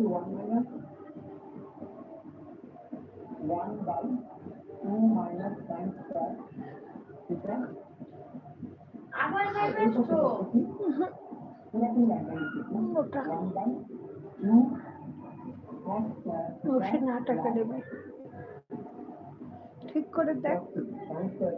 কি one minus one by two minus sine square theta আবার ভাবছ এরকম ল্যাঙ্গুয়েজ ওটা one by two cos square ওষুধ নাটক দেবে ঠিক করে দেখ সাইন স্কোয়ার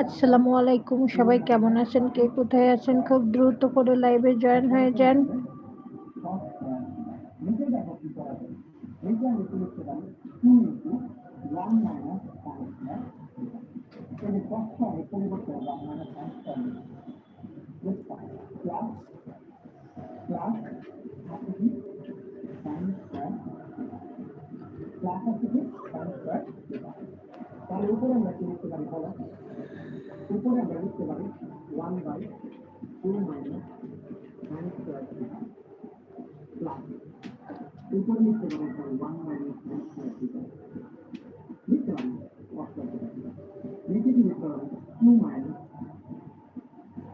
আসসালামু আলাইকুম, সবাই কেমন আছেন? কে কোথায় আছেন? খুব দ্রুত করে লাইভে জয়েন হয়ে যান। নিজে দেখো কি করা যায় নিজে আমি কি লিখতে পারি two into one minus sine square এই কষ্ট আমি পরিবর্তন one minus sine square plus plus আছে কি সাইন স্কোয়ার প্লাস আছে কি সাইন স্কোয়ার তাহলে উপরে আমরা কি লিখতে পারি বলো উপরে আমরা লিখতে পারি one by two minus sine square plus উপরে লিখতে পারি তাহলে one minus sine square theta লিখতে পারি কষ্ট নিচে কি লিখতে পারি two minus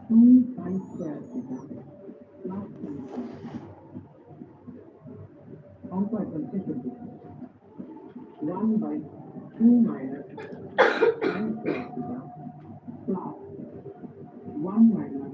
two sine square theta plus sine square অঙ্ক একদম শেষের দিকে one by two minus sine square theta plus one minus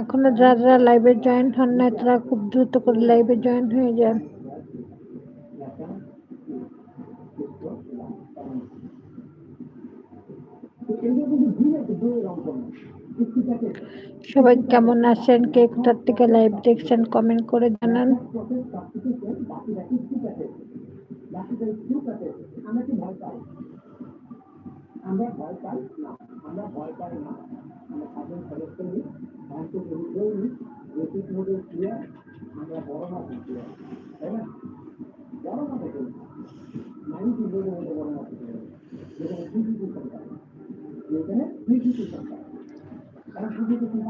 এখনও যারা লাইভে জয়েন হন না, তারা খুব দ্রুত করে লাইভে জয়েন হয়ে যান। সবাই কেমন আছেন? কে কোথার থেকে লাইভ দেখছেন কমেন্ট করে জানান। আমরা ভয় পাই না, আমরা ভয় পাই না। আমরা সাধারণ সদস্য নিই ব্যাংকে পরিচয় নিই রেসিট মোডের ক্লিয়ার আমরা বড় মাছ ক্লিয়ার তাই না? বড় মধ্যে বড় ক্লিয়ার যেখানে কিছু যেখানে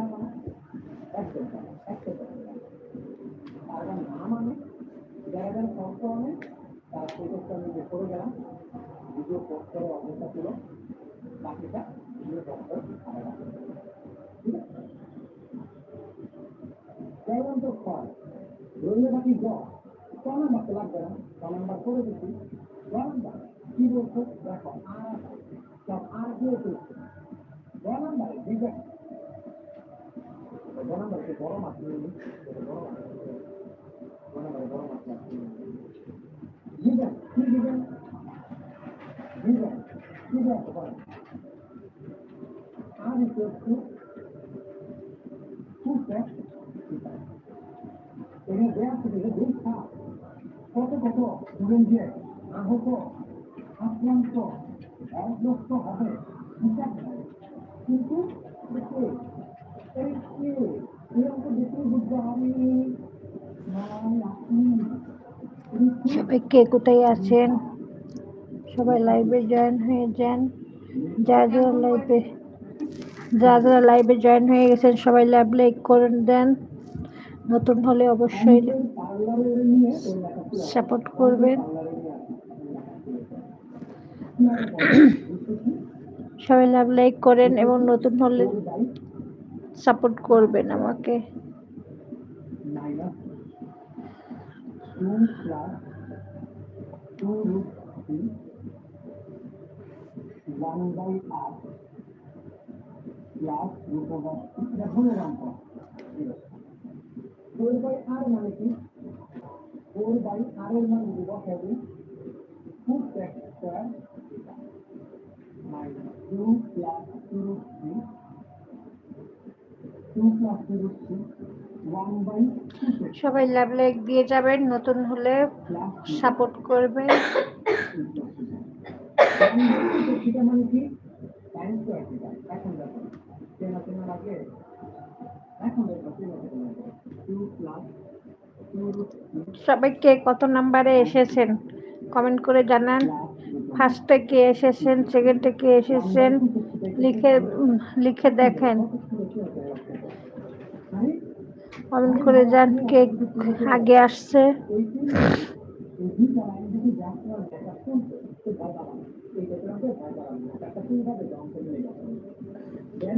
মানে না মানে মানে তার প্রচেষ্টা নিয়ে করে গেলাম দ্বিতীয় পক্ষের অবস্থা ছিল বাকিটা দ্বিতীয় পক্ষের আলাদা ঠিক আছে যেমন তো ছয় রইলে বাকি গ ক নাম্বার তো লাগবে না ক নাম্বার করে দিচ্ছি গ নাম্বার কি বলছো দেখো আর সব আর দিয়ে চলছে গ নাম্বারে দিবেন গ নাম্বারে যে বড় মাছ নিয়ে নিই বড় মাছ গ নাম্বারে বড় মাছ লাগছে দিবেন কি দিবেন দিবেন কি দেওয়া পারেন আর ইকুয়াল টু টু প্যাক সবাই কে কোথায় আছেন? সবাই লাইভে জয়েন হয়ে যান। যারা যারা লাইভে যারা যারা লাইভে জয়েন হয়ে গেছেন, সবাই লাইভ লাইক করে দেন। নতুন হলে অবশ্যই সাপোর্ট করবেন। সবাই লাভ লাইক করেন এবং নতুন হলে সাপোর্ট করবেন আমাকে। ফোর বাই আর মানে কি? ফোর বাই আর এর মান দিই two square minus two plus two root three two plus two root three one by সবাই লাইভ লাইক দিয়ে যাবেন নতুন হলে সাপোর্ট করবেন। সেটা মানে কি সাইন স্কোয়ার এখন দেখো। আগে এখন দেখো। টু প্লাস টু সবাই কে কত নাম্বারে এসেছেন? কমেন্ট করে জানান। ফার্স্টে কে এসেছেন সেকেন্ডে কে এসেছেন, লিখে লিখে দেখেন। কমেন্ট করে যান কে আগে আসছে।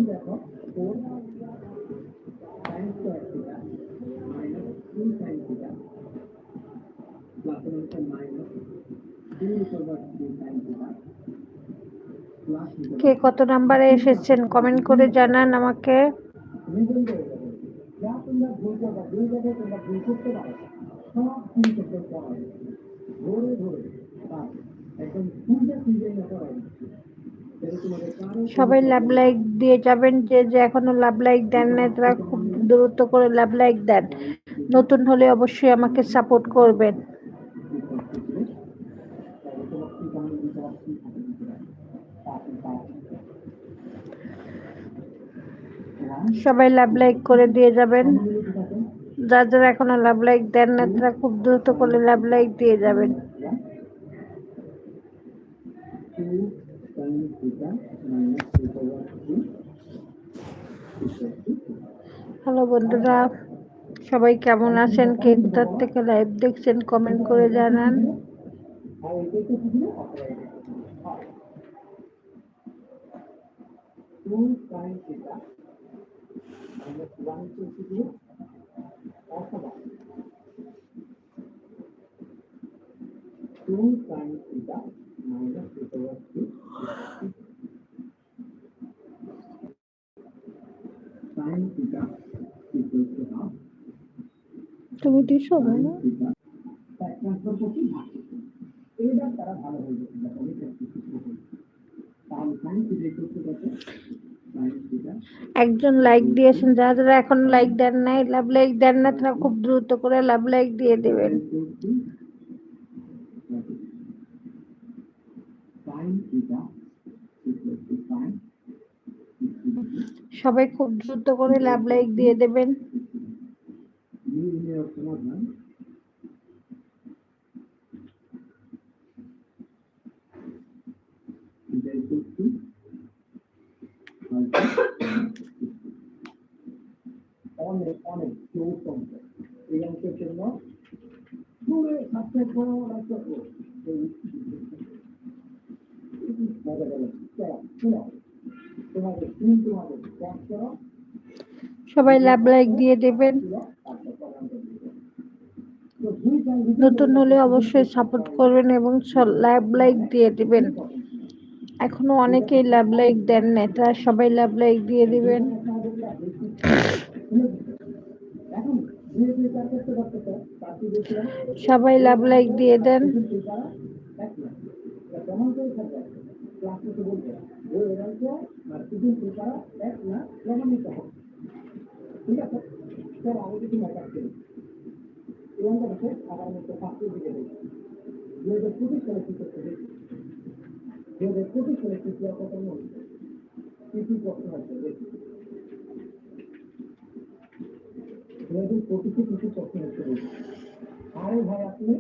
দেখো four sine square theta minus two sine theta plus হচ্ছে minus two equal to sine theta plus কে কত নাম্বারে এসেছেন? কমেন্ট করে জানান আমাকে। সবাই লাভ লাইক দিয়ে যাবেন, যে যে এখনও লাভ লাইক দেন না তারা খুব দ্রুত করে লাভ লাইক দেন। নতুন হলে অবশ্যই আমাকে সাপোর্ট করবেন। সবাই লাভ লাইক করে দিয়ে যাবেন। যার যারা এখনও লাভ লাইক দেন না, তারা খুব দ্রুত করে লাভ লাইক দিয়ে যাবেন। হ্যালো বন্ধুরা, সবাই কেমন আছেন? কে কোথার থেকে লাইভ দেখছেন কমেন্ট করে জানান। Two sine theta minus one two অথবা two sine theta minus equal to sine theta equal to half তুমি দিছো না? প্রতি ভাগ এইবার তারা ভালো হয়ে করতে তাহলে সাইন থিটা কত একজন লাইক দিয়েছেন, যারা যারা এখন লাইক দেন নাই লাভ লাইক দেন না তারা খুব দ্রুত করে লাভ লাইক দিয়ে দেবেন। সবাই খুব দ্রুত করে লাভ লাইক দিয়ে দেবেন। equal to অনেক অনেক এই অঙ্কের জন্য রাখতে মজা গেল করো। সবাই লাভ লাইক দিয়ে দেবেন। নতুন হলে অবশ্যই সাপোর্ট করবেন এবং লাভ লাইক দিয়ে দিবেন। এখনও অনেকেই লাভ লাইক দেন না তারা সবাই লাভ লাইক দিয়ে দিবেন। সবাই লাভ লাইক দিয়ে দেন। ঠিক আছে কি করতে দেখি দু হাজার পঁচিশ সালে কি দেওয়ার কথা মনে হচ্ছে কি কি প্রশ্ন আছে দেখি দু হাজার পঁচিশে কিছু প্রশ্ন হচ্ছে দেখি আরে ভাই আপনি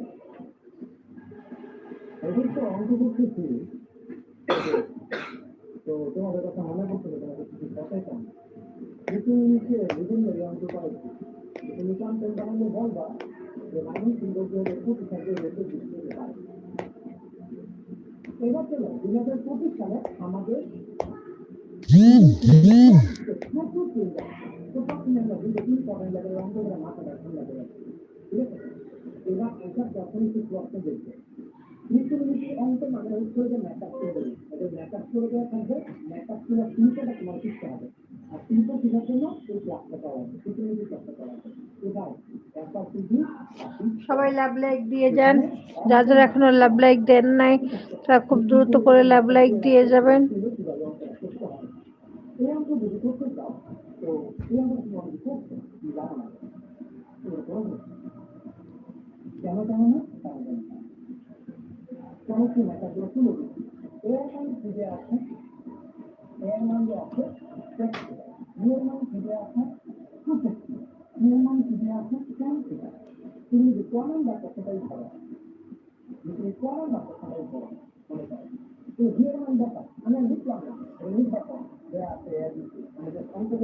এদের তো অন্তর্ভুক্ত ছিল তো তোমাদের কথা মনে করতে হবে তোমাদের কিছু কথাই কম কিন্তু নিচে বিভিন্ন অঙ্ক পাইছি তুমি জানতেন তাহলে বলবা যে মানুষ কিন্তু দু হাজার পঁচিশ সালে রেখে দিতে পারে এবার চলো দু হাজার পঁচিশ সালে আমাদের এবার এটা যখন একটু প্রশ্ন দেখবে নিচে অঙ্ক মানে হচ্ছে যে ম্যাকআপ করে দেবে এটা ম্যাকআপ করে দেওয়া থাকবে ম্যাকআপ করে তিনটা তোমার শিখতে হবে আর তিনটা শেখার জন্য এই ক্লাসটা করা হবে নিচে নিচে ক্লাসটা করা হবে এবার সবাই লাভ লাইক দিয়ে যান। যারা যারা এখনও লাভ লাইক দেন নাই, তারা খুব দ্রুত করে লাভ লাইক দিয়ে যাবেন। এর আছে এর মান নির্মাণ যদি আসে কেন যে ডাক্তার সেটাই ভালো তুমি কোয়ালাম ডাক্তার সেটাই ভালো মনে করেন তো হিয়ার ব্যাপার আমি লিখলাম না লিখলাম দেয়া আছে আমি অন্তত